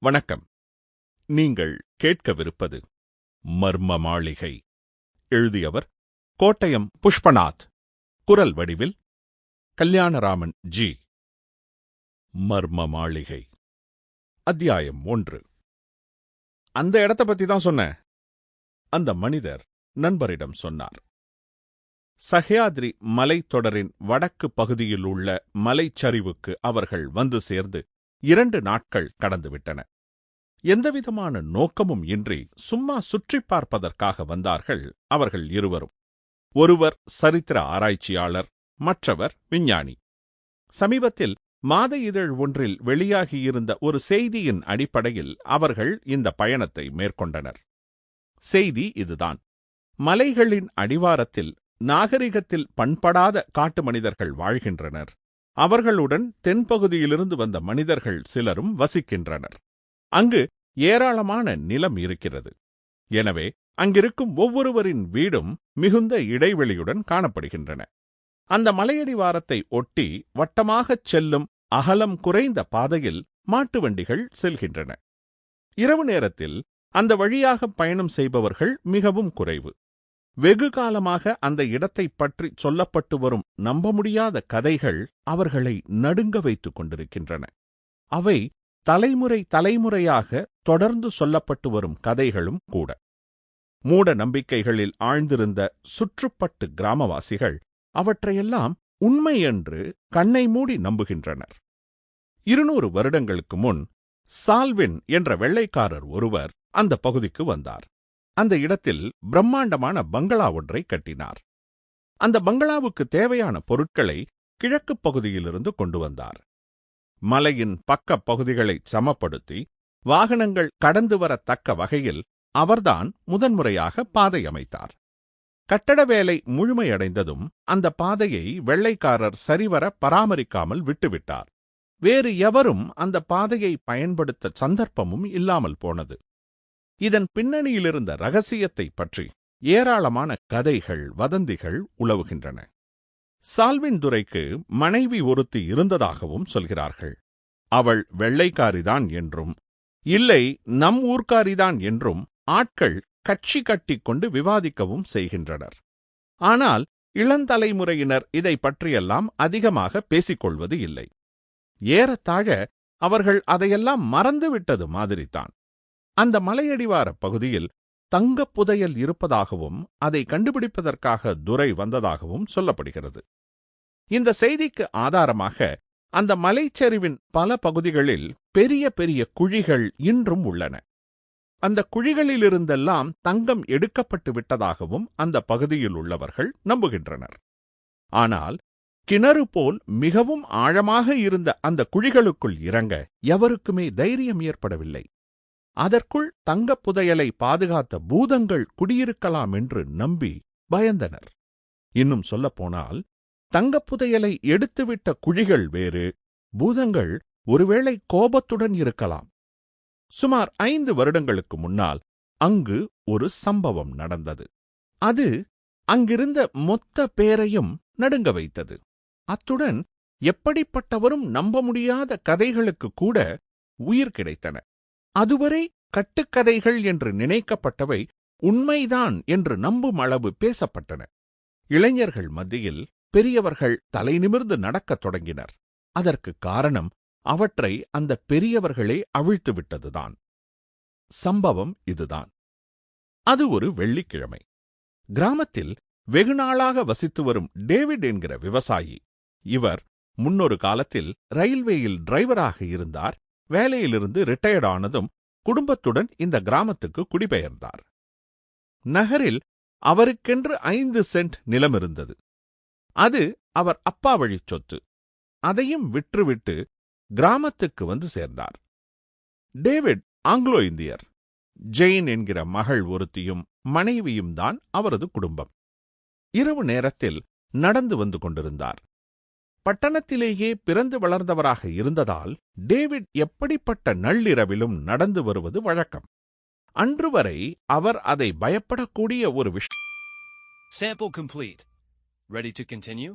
வணக்கம். நீங்கள் கேட்கவிருப்பது மர்ம மாளிகை. எழுதியவர் கோட்டயம் புஷ்பநாத். குரல் வடிவில் கல்யாணராமன் ஜி. மர்ம மாளிகை. அத்தியாயம் ஒன்று. அந்த இடத்த பத்தி தான் சொன்ன அந்த மனிதர் நண்பரிடம் சொன்னார். சஹ்யாத்ரி மலைத்தொடரின் வடக்கு பகுதியில் உள்ள மலைச்சரிவுக்கு அவர்கள் வந்து சேர்ந்து இரண்டு நாட்கள் கடந்துவிட்டன. எந்தவிதமான நோக்கமும் இன்றி சும்மா சுற்றிப் பார்ப்பதற்காக வந்தார்கள் அவர்கள் இருவரும். ஒருவர் சரித்திர ஆராய்ச்சியாளர் மற்றவர் விஞ்ஞானி. சமீபத்தில் மாத இதழ் ஒன்றில் வெளியாகியிருந்த ஒரு செய்தியின் அடிப்படையில் அவர்கள் இந்த பயணத்தை மேற்கொண்டனர். செய்தி இதுதான். மலைகளின் அடிவாரத்தில் நாகரிகத்தில் பண்படாத காட்டு மனிதர்கள் வாழ்கின்றனர். அவர்களுடன் தென்பகுதியிலிருந்து வந்த மனிதர்கள் சிலரும் வசிக்கின்றனர். அங்கு ஏராளமான நிலம் இருக்கிறது. எனவே அங்கிருக்கும் ஒவ்வொருவரின் வீடும் மிகுந்த இடைவெளியுடன் காணப்படுகின்றன. அந்த மலையடிவாரத்தை ஒட்டி வட்டமாகச் செல்லும் அகலம் குறைந்த பாதையில் மாட்டு வண்டிகள் செல்கின்றன. இரவு நேரத்தில் அந்த வழியாக பயணம் செய்பவர்கள் மிகவும் குறைவு. வெகு காலமாக அந்த இடத்தைப் பற்றி சொல்லப்பட்டு வரும் நம்ப முடியாத கதைகள் அவர்களை நடுங்க வைத்துக் கொண்டிருக்கின்றன. அவை தலைமுறை தலைமுறையாக தொடர்ந்து சொல்லப்பட்டு வரும் கதைகளும் கூட. மூட நம்பிக்கைகளில் ஆழ்ந்திருந்த சுற்றுப்பட்டு கிராமவாசிகள் அவற்றையெல்லாம் உண்மை என்று கண்ணை மூடி நம்புகின்றனர். இருநூறு வருடங்களுக்கு முன் சால்வின் என்ற வெள்ளைக்காரர் ஒருவர் அந்த பகுதிக்கு வந்தார். அந்த இடத்தில் பிரம்மாண்டமான பங்களா ஒன்றை கட்டினார். அந்த பங்களாவுக்கு தேவையான பொருட்களை கிழக்குப் பகுதியிலிருந்து கொண்டு வந்தார். மலையின் பக்க பகுதிகளை சமப்படுத்தி வாகனங்கள் கடந்து வரத்தக்க வகையில் அவர்தான் முதன்முறையாக பாதை அமைத்தார். கட்டட வேலை முழுமையடைந்ததும் அந்த பாதையை வெள்ளைக்காரர் சரிவர பராமரிக்காமல் விட்டுவிட்டார். வேறு எவரும் அந்த பாதையை பயன்படுத்த சந்தர்ப்பமும் இல்லாமல் போனது. இதன் பின்னணியிலிருந்த ரகசியத்தைப் பற்றி ஏராளமான கதைகள் வதந்திகள் உலவுகின்றன. சால்வின் துரைக்கு மனைவி ஒருத்தி இருந்ததாகவும் சொல்கிறார்கள். அவள் வெள்ளைக்காரிதான் என்றும் இல்லை நம் ஊர்க்காரிதான் என்றும் ஆட்கள் கட்சி கட்டிக் கொண்டு விவாதிக்கவும் செய்கின்றனர். ஆனால் இளந்தலைமுறையினர் இதை பற்றியெல்லாம் அதிகமாக பேசிக்கொள்வது இல்லை. ஏறத்தாழ அவர்கள் அதையெல்லாம் மறந்துவிட்டது மாதிரிதான் அந்த மலையடிவாரப் பகுதியில் தங்கப் புதையல் இருப்பதாகவும் அதை கண்டுபிடிப்பதற்காக துரை வந்ததாகவும் சொல்லப்படுகிறது. இந்த செய்திக்கு ஆதாரமாக அந்த மலைச்சரிவின் பல பகுதிகளில் பெரிய பெரிய குழிகள் இன்றும் உள்ளன. அந்த குழிகளிலிருந்தெல்லாம் தங்கம் எடுக்கப்பட்டு விட்டதாகவும் அந்த பகுதியில் உள்ளவர்கள் நம்புகின்றனர். ஆனால் கிணறு போல் மிகவும் ஆழமாக இருந்த அந்த குழிகளுக்குள் இறங்க எவருக்குமே தைரியம் ஏற்படவில்லை. அதற்குள் தங்கப் புதையலை பாதுகாத்த பூதங்கள் குடியிருக்கலாம் என்று நம்பி பயந்தனர். இன்னும் சொல்லப்போனால் தங்கப் புதையலை எடுத்துவிட்ட குழிகள் வேறு பூதங்கள் ஒருவேளை கோபத்துடன் இருக்கலாம். சுமார் ஐந்து வருடங்களுக்கு முன்னால் அங்கு ஒரு சம்பவம் நடந்தது. அது அங்கிருந்த மொத்த பேரையும் நடுங்க வைத்தது. அத்துடன் எப்படிப்பட்டவரும் நம்ப முடியாத கதைகளுக்கு கூட உயிர் கிடைத்தன. அதுவரை கட்டுக்கதைகள் என்று நினைக்கப்பட்டவை உண்மைதான் என்று நம்பும் அளவு பேசப்பட்டன. இளைஞர்கள் மத்தியில் பெரியவர்கள் தலை நிமிர்ந்து நடக்கத் தொடங்கினர். அதற்கு காரணம் அவற்றை அந்த பெரியவர்களே அவிழ்த்துவிட்டதுதான் சம்பவம் இதுதான். அது ஒரு வெள்ளிக்கிழமை. கிராமத்தில் வெகுநாளாக வசித்து வரும் டேவிட் என்கிற விவசாயி இவர் முன்னொரு காலத்தில் ரயில்வேயில் டிரைவராக இருந்தார். வேலையிலிருந்து ரிட்டையர்ட் ஆனதும் குடும்பத்துடன் இந்த கிராமத்துக்கு குடிபெயர்ந்தார். நகரில் அவருக்கென்று ஐந்து சென்ட் நிலம் இருந்தது. அது அவர் அப்பா வழிச் சொத்து. அதையும் விற்றுவிட்டு கிராமத்துக்கு வந்து சேர்ந்தார். டேவிட் ஆங்கிலோ இந்தியர். ஜெயின் என்கிற மகள் ஒருத்தியும் மனைவியும் தான் அவரது குடும்பம். இரவு நேரத்தில் நடந்து வந்து கொண்டிருந்தார். பட்டணத்திலேயே பிறந்து வளர்ந்தவராக இருந்ததால் டேவிட் எப்படிப்பட்ட நள்ளிரவிலும் நடந்து வருவது வழக்கம் அன்று வரை அவர் அதை பயப்படக்கூடிய ஒரு விஷயம் Sample complete. Ready to continue?